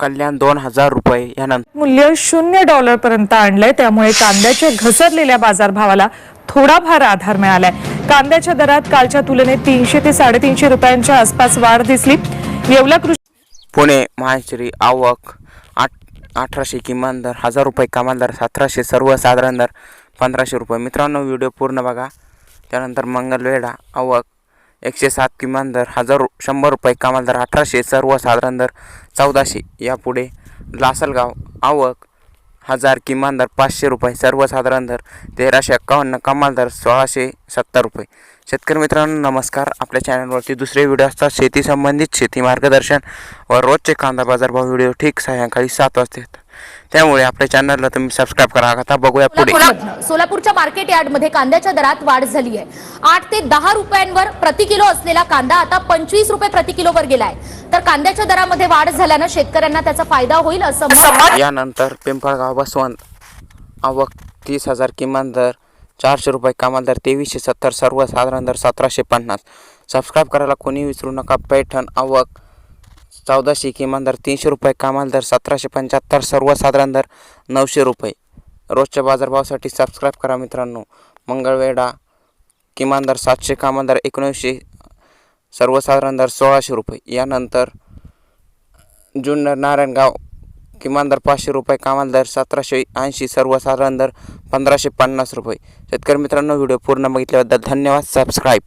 कल्याण दोन हजार रुपये यानंतर मूल्य शून्य डॉलर पर्यंत आणलंय. त्यामुळे कांद्याच्या घसरलेल्या बाजारभावाला थोडाफार आधार मिळालाय. कांद्याच्या दरात कालच्या तुलनेत तीनशे ते साडेतीनशे रुपयांच्या आसपास वाढ दिसली. येवला कृषी पुणे महाश्री आवक आठ अठराशे किमान दर हजार रुपये कमाल दर सतराशे सर्वसाधारण दर पंधराशे रुपये. मित्रांनो व्हिडिओ पूर्ण बघा. त्यानंतर मंगलवेढा आवक एकशे सात किमान दर हजार शंभर रुपये कमाल दर अठराशे सर्वसाधारण दर चौदाशे यापुढे लासलगाव आवक हजार किमान दर पाचशे रुपये सर्वसाधारण दर तेराशे एक्कावन्न कमाल दर सोळाशे सत्तर रुपये. शेतकरी मित्रांनो नमस्कार. आपल्या चॅनलवरती दुसरे व्हिडिओ असतात. शेती संबंधित शेती मार्गदर्शन व रोजचे कांदा बाजारभाव व्हिडिओ ठीक सायंकाळी सात वाजता त्यामुळे आपल्या चॅनलला तुम्ही सबस्क्राईब करा. आता बघूया पुढे. सोलापूर- सोलापूरच्या मार्केट यार्डमध्ये कांद्याच्या दरात वाढ झाली आहे. आठ ते दहा रुपयांवर प्रति किलो असलेला कांदा आता पंचवीस रुपये प्रति किलोवर गेलाय. तर कांद्याच्या दरामध्ये वाढ झाल्यानं शेतकऱ्यांना त्याचा फायदा होईल असं यानंतर पिंपळगाव बसवंत. आवक तीस हजार किमान दर चारशे रुपये कमाल दर तेवीसशे सत्तर सर्वसाधारण दर सतराशे पन्नास. सबस्क्राईब करायला कोणी विसरू नका. पैठण आवक चौदाशे किमान दर तीनशे रुपये कमाल दर सतराशे पंच्याहत्तर सर्वसाधारण दर नऊशे रुपये. रोजच्या बाजारभावासाठी सबस्क्राईब करा मित्रांनो. मंगळवेढा किमान दर सातशे कमाल दर एकोणीसशे सर्वसाधारण दर सोळाशे रुपये. यानंतर जुन्नर नारायणगाव किमान दर पाचशे रुपये कमाल दर सतराशे ऐंशी सर्वसाधारण दर पंधराशे पन्नास रुपये. शेतकरी मित्रांनो व्हिडिओ पूर्ण बघितल्याबद्दल धन्यवाद. सबस्क्राईब